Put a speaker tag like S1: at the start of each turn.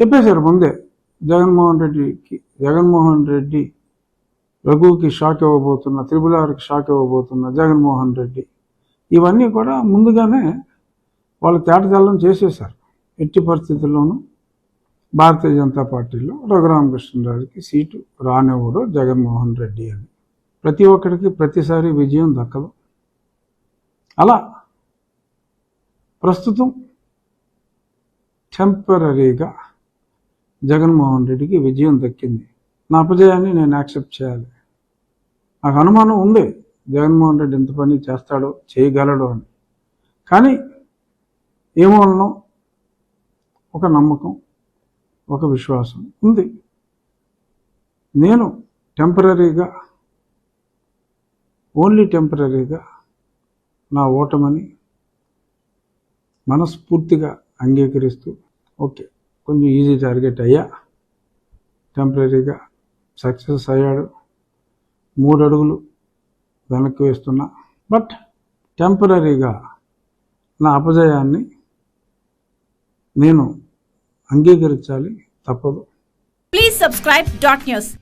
S1: చెప్పేశారు ముందే. జగన్మోహన్ రెడ్డికి జగన్మోహన్ రెడ్డి రఘుకి షాక్ ఇవ్వబోతున్న త్రిబుల్ ఆర్కి షాక్ ఇవ్వబోతున్న జగన్మోహన్ రెడ్డి. ఇవన్నీ కూడా ముందుగానే వాళ్ళు తేటతెల్లం చేసేశారు. ఎట్టి పరిస్థితుల్లోనూ భారతీయ జనతా పార్టీలో రఘురామకృష్ణరాజుకి సీటు రానివ్వడు జగన్మోహన్ రెడ్డి అని. ప్రతి ఒక్కరికి ప్రతిసారి విజయం దక్కదు. అలా ప్రస్తుతం టెంపరీగా జగన్మోహన్ రెడ్డికి విజయం దక్కింది. నా అపజయాన్ని నేను యాక్సెప్ట్ చేయాలి. నాకు అనుమానం ఉంది జగన్మోహన్ రెడ్డి ఎంత పని చేస్తాడో చేయగలడు అని. కానీ ఏమోనో ఒక నమ్మకం ఒక విశ్వాసం ఉంది. నేను టెంపరీగా ఓన్లీ టెంపరీగా నా ఓటమని మనస్ఫూర్తిగా అంగీకరిస్తూ ఓకే. కొంచెం ఈజీ టార్గెట్ అయ్యా. టెంపరీగా సక్సెస్ అయ్యాడు. మూడు అడుగులు వెనక్కి వేస్తున్నా. బట్ టెంపరీగా నా అపజయాన్ని నేను అంగీకరించాలి తప్పదు.
S2: Please subscribe dot news